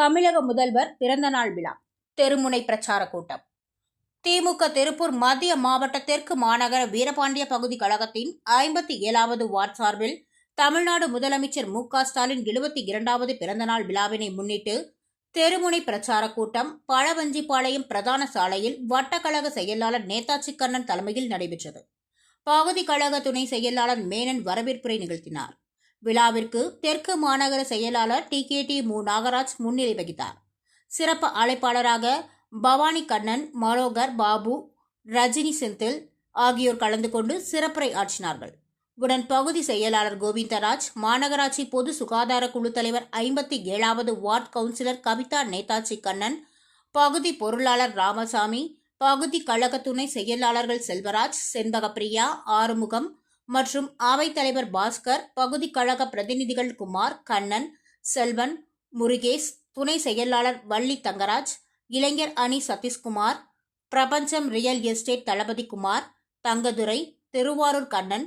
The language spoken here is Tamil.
தமிழக முதல்வர் பிறந்தநாள் விழா. தெருமுனை பிரச்சார கூட்டம். திமுக திருப்பூர் மத்திய மாவட்ட தெற்கு மாநகர வீரபாண்டிய பகுதி கழகத்தின் ஐம்பத்தி ஏழாவது வார்ட் சார்பில் தமிழ்நாடு முதலமைச்சர் மு க ஸ்டாலின் எழுபத்தி இரண்டாவது பிறந்தநாள் விழாவினை முன்னிட்டு தெருமுனை பிரச்சார கூட்டம் பழவஞ்சிப்பாளையம் பிரதான சாலையில் வட்டக்கழக செயலாளர் நேதாஜி கண்ணன் தலைமையில் நடைபெற்றது. பகுதி கழக துணை செயலாளர் மேனன் வரவேற்புரை நிகழ்த்தினார். விழாவிற்கு தெற்கு மாநகர செயலாளர் டி கே டி மு. நாகராஜ் முன்னிலை வகித்தார். சிறப்பு அழைப்பாளராக பவானி கண்ணன் மனோகர் பாபு ரஜினி செந்தில் ஆகியோர் கலந்து கொண்டு சிறப்புரை ஆற்றினார்கள். உடன் பகுதி செயலாளர் கோவிந்தராஜ் மாநகராட்சி பொது சுகாதார குழு தலைவர் ஐம்பத்தி ஏழாவது வார்டு கவுன்சிலர் கவிதா நேதாஜி கண்ணன் பகுதி பொருளாளர் ராமசாமி பகுதி கழக துணை செயலாளர்கள் செல்வராஜ் செண்பகப்பிரியா ஆறுமுகம் மற்றும் அவைத்தலைவர் பாஸ்கர் பகுதி கழக பிரதிநிதிகள் குமார் கண்ணன் செல்வன் முருகேஷ் துணை செயலாளர் வள்ளி தங்கராஜ் இளைஞர் அணி சதீஷ்குமார் பிரபஞ்சம் ரியல் எஸ்டேட் தளபதி குமார் தங்கதுரை திருவாரூர் கண்ணன்